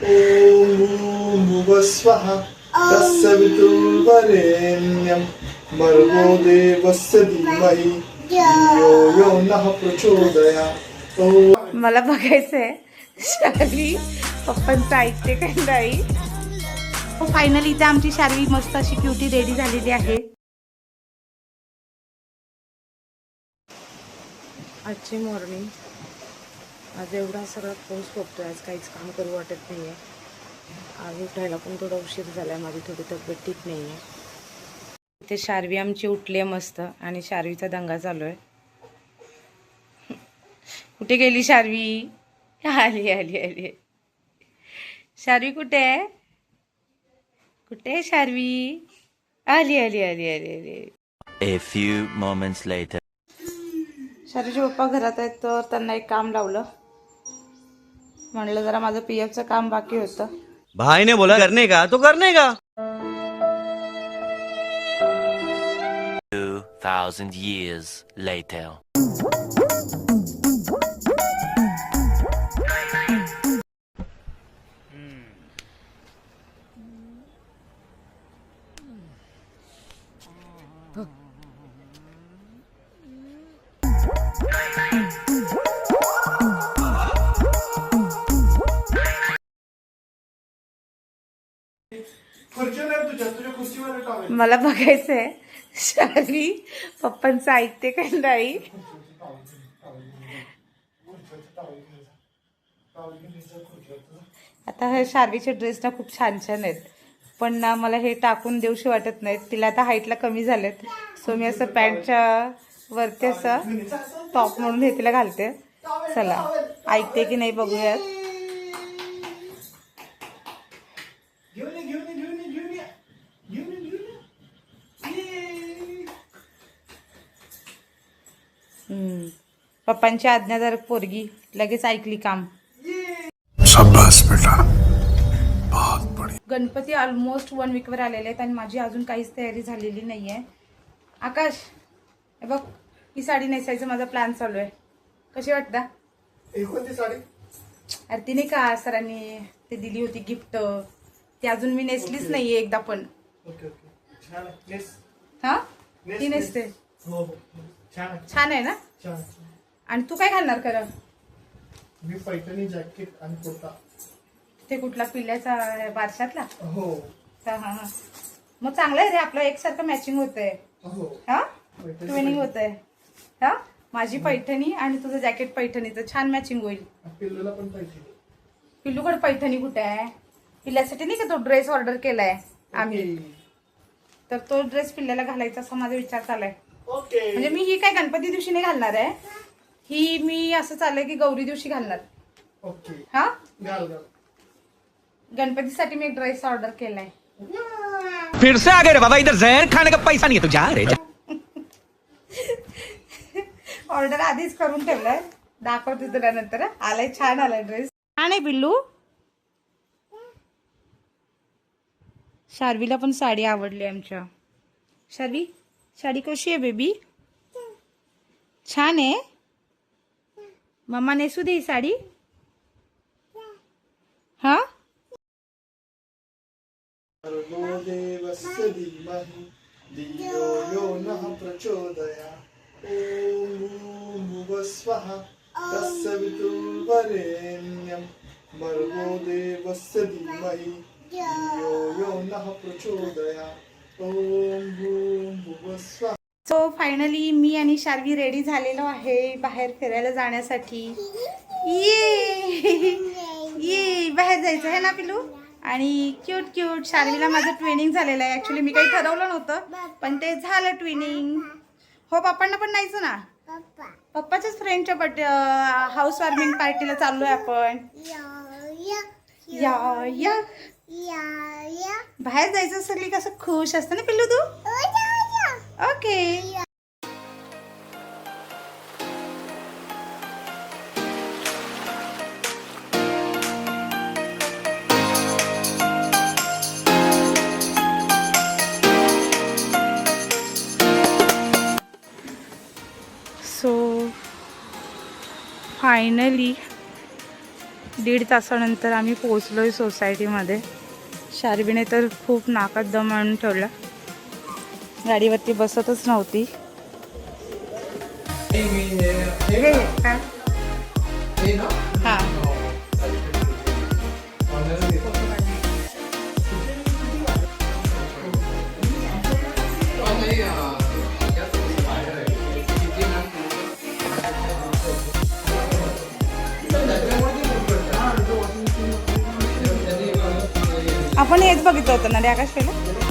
ॐ भर्गो देवस्य धीमहि यो नः प्रचोदयात् मला बघायचंय पप्पांचं ऐकते फायनली इथे आमची शार्वी मस्त अशी क्युटी रेडी झालेली आहे. आजची मॉर्निंग आज एवढा सगळा पाऊस पडतोय आज काहीच काम करू वाटत नाहीये. आज उठायला पण थोडा उशीर झालाय माझी थोडी तब्येत ठीक नाहीये. इथे शार्वी आमची उठली आहे मस्त आणि शार्वीचा दंगा चालू आहे कुठे गेली शार्वी? आली आली आली. शार्वी कुठे? आहे कुठे आहे शार्वी? आली आली आली आली आली. A few moments later. शारीचे पप्पा घरात आहेत तर त्यांना एक काम लावलं. म्हणलं जरा माझं पी एफचं काम बाकी होतं. भाई ने बोला करने का? तो करने का? 2,000 years later. मला बघायचंय. शार्वी पप्पांचं ऐकते का नाही? आता हे शार्वीचे ड्रेस ना खूप छान छान आहेत. पण ना मला हे टाकून देऊशी वाटत नाहीत. तिला आता हाईटला कमी झालेत. सो मी असं पॅन्टच्या वरती असं टॉप म्हणून हे तिला घालते. चला. ऐकते की नाही बघूयात घेऊन ये घेऊन ये घेऊन ये घेऊन ये घेऊन ये घेऊन ये ये. हम्म. पप्पांची आज्ञाधारक पोरगी लगेच ऐकली काम. गणपती ऑलमोस्ट वन वीकवर आलेले आहेत आणि माझी अजून काहीच तयारी झालेली नाही आहे आकाश हे बघ ही साडी नेसायचं माझा प्लॅन चालू आहे. कशी वाटतं? अरे ती नाही का सरांनी ते दिली होती गिफ्ट ती अजून मी नेसलीच नाहीये एकदा पण. ओके ओके छान आहे. नेस. हा? ती नेस. नेसते. हो हो हो. छान आहे. छान आहे ना? छान आणि तू काय घालणार खरं. मी पैठणी जॅकेट आणि कुर्ता. ते कुठला? पिल्ल्याचा बारशातला? हो. हा हा हा. मग चांगलं आहे रे आपलं एकसारखं मॅचिंग होतंय. हो. हा? पैठणी ट्रेनिंग होत आहे हा? माझी पैठणी आणि तुझं जॅकेट पैठणीचं. छान मॅचिंग होईल. पिल्लूला पण पैठणी. पिल्लूकड पैठणी कुठे आहे? पिल्ल्यासाठी नाही का तो ड्रेस ऑर्डर केलाय आम्ही? तर तो ड्रेस पिल्ल्याला घालायचा असा माझा विचार चालाय ओके. म्हणजे मी ही काय गणपती दिवशी नाही घालणार आहे. ही मी असं चाललंय की गौरी दिवशी घालणार. ओके. हा? घाल घाल. गणपतीसाठी मी एक ड्रेस ऑर्डर केलाय. फिर से आ गए रे बाबा इधर जहर खाने का पैसा नहीं है तो जा रे जा। ऑर्डर आधीच करून ठेवलाय. दाखवते तुला नंतर. हं. आलाय छान आलाय ड्रेस छान आहे पिल्लू? शार्वीला पण साडी आवडली आमच्या. शार्वी? साडी कशी आहे बेबी छान आहे मम्मा नेसू दे ही साडी हा भर्गो देवस्य धीमहि धियो यो नः प्रचोदयात् सो फायनली मी आणि शार्वी रेडी झालेलो आहे बाहेर फिरायला जाण्यासाठी. ये ये बाहेर जायचं आहे ना पिलू? आणि क्यूट क्यूट शार्वीला माझं ट्विनिंग झालेलं आहे. ऍक्च्युली मी काही ठरवलं नव्हतं पण ते झालं ट्विनिंग हो पप्पांना पण नाहीच ना? पप्पाच्याच फ्रेंडच्या बड्डे हाऊस वॉर्मिंग पार्टीला चाललोय आपण. या या. बाहेर जायचं सगळी कसं खुश असतं ना पिल्लू तू? ओके. सो फायनली दीड तासानंतर आम्ही पोचलोय सोसायटीमध्ये शारवीने तर खूप नाकात दम आणून ठेवला. गाडीवरती बसतच नव्हती. आपण हेच बघितलं होतं ना रे आकाश पहिलं?